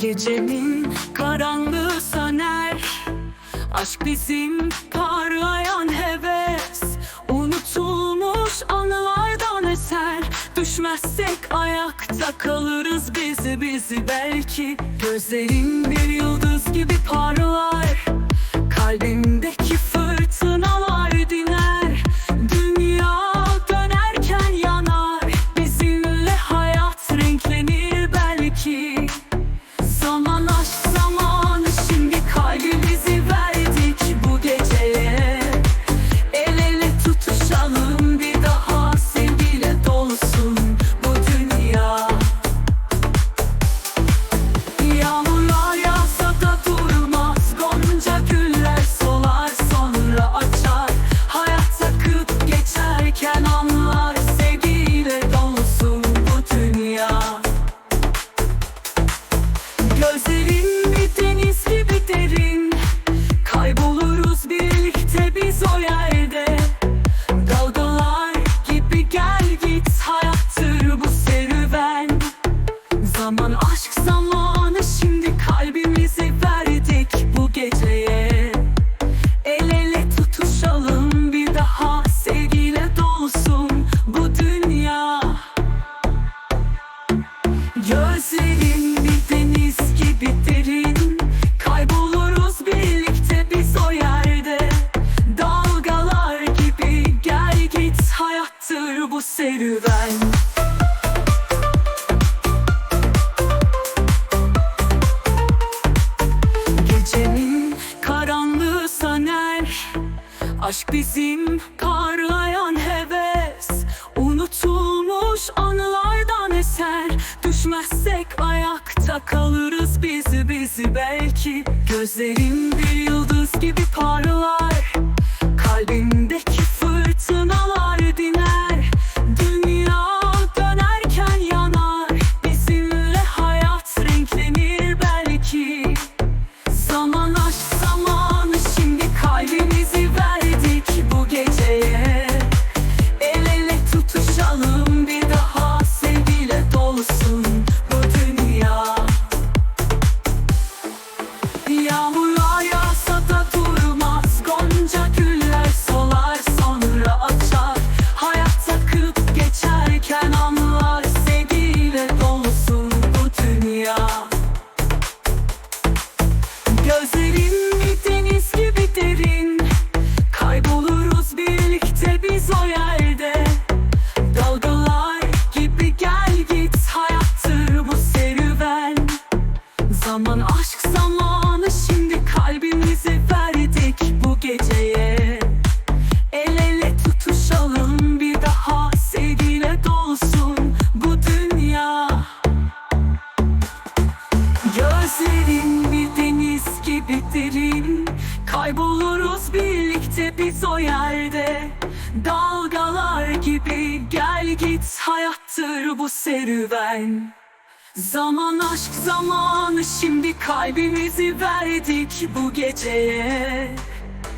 Gecenin karanlığı söner. Aşk bizim parlayan heves. Unutulmuş anılardan eser. Düşmezsek ayakta kalırız bizi bizi belki. Gözlerin bir yıldız gibi parlar. Kalbimdeki bu Gecenin karanlığı söner Aşk bizim parlayan heves. Unutulmuş anılardan eser Düşmezsek ayakta kalırız bizi bizi belki. Gözlerin bir yıldız gibi parlar Kalbimdeki zamanı şimdi kalbimizi verdik bu geceye. El ele tutuşalım bir daha sevgiyle dolsun bu dünya. Gözlerin bir deniz gibi derin. Kayboluruz birlikte biz o yerde. Dalgalar gibi gel git hayattır bu serüven Zaman aşk zamanı şimdi kalbimizi verdik bu geceye.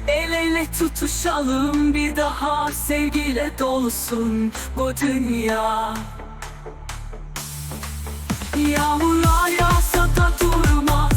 El ele tutuşalım bir daha sevgiyle dolusun bu dünya. Yağmurlar yağsa da durmaz